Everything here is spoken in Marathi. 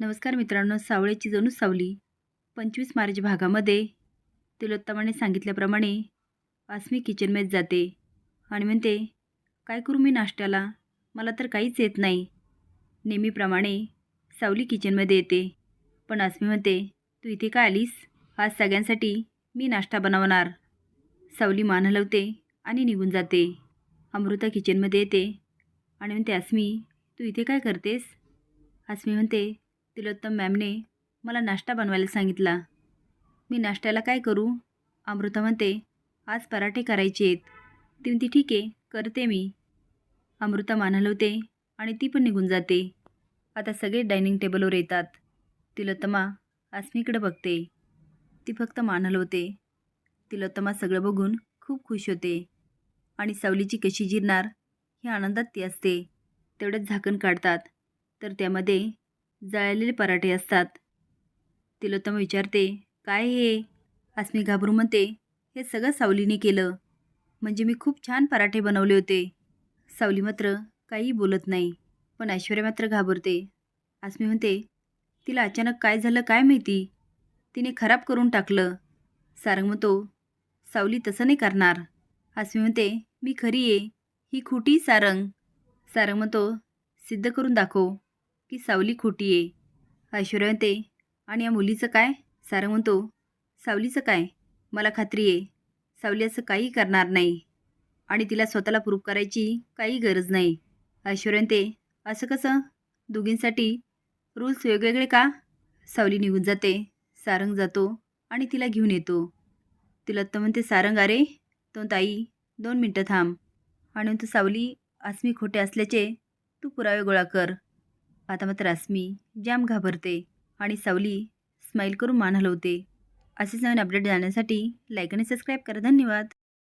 नमस्कार मित्रांनो सावळेची जणू सावली. पंचवीस मार्च भागामध्ये तिलोत्तमाने सांगितल्याप्रमाणे आसमी किचनमध्ये जाते. आणि म्हणते काय करू मी नाश्त्याला? मला तर काहीच येत नाही. नेहमीप्रमाणे सावली किचनमध्ये येते. पण आसमी म्हणते तू इथे का आलीस? आज सगळ्यांसाठी मी नाश्ता बनवणार. सावली मान हलवते आणि निघून जाते. अमृता किचनमध्ये येते. आणि म्हणते आसमी तू इथे काय करतेस? आसमी म्हणते तिलोत्तम मॅमने मला नाश्ता बनवायला सांगितला. मी नाश्त्याला काय करू? अमृता म्हणते आज पराठे करायचे आहेत. ती म्हणते ठीक आहे करते मी. अमृता मान हलवते आणि ती पण निघून जाते. आता सगळे डायनिंग टेबलवर येतात. तिलोत्तमा आसमीकडे बघते. ती फक्त मान हलवते तिलोत्तमा सगळं बघून खूप खुश होते. आणि सावलीची कशी जिरणार हे आनंदात ती असते. तेवढ्यात झाकण काढतात. तर त्यामध्ये जळलेले पराठे असतात. तिलोत्तम विचारते काय हे? अस्मी घाबरू म्हणते हे सगळं सावलीने केलं. म्हणजे मी खूप छान पराठे बनवले होते. सावली मात्र काही बोलत नाही पण ऐश्वर्या मात्र घाबरते. अस्मी म्हणते तिला अचानक काय झालं काय माहिती? तिने खराब करून टाकलं. सारंग म्हणतो सावली तसं नाही करणार. अस्मी म्हणते मी खरी आहे. ही खोटी सारंग. सारंग म्हणतो सिद्ध करून दाखव. की सावली खोटी आहे. ऐश्वर्या म्हणते आणि या मुलीचं काय? सारंग म्हणतो सावलीचं काय? मला खात्री आहे. सावली असं काही करणार नाही. आणि तिला स्वतःला प्रूफ करायची काही गरज नाही. ऐश्वर्या म्हणते असं कसं? दोघींसाठी रूल्स वेगवेगळे का? सावली निघून जाते सारंग जातो आणि तिला घेऊन येतो. तिला तर म्हणते सारंग अरे तो ताई दोन मिनटं थांब. आणि तू सावली आसमी खोटे असल्याचे तू पुरावे गोळा कर. आता मात्र आसमी जाम घाबरते आणि सावली स्माईल करून मान हलवते. असेच नवीन अपडेट जाण्यासाठी लाईक आणि सबस्क्राईब करा. धन्यवाद.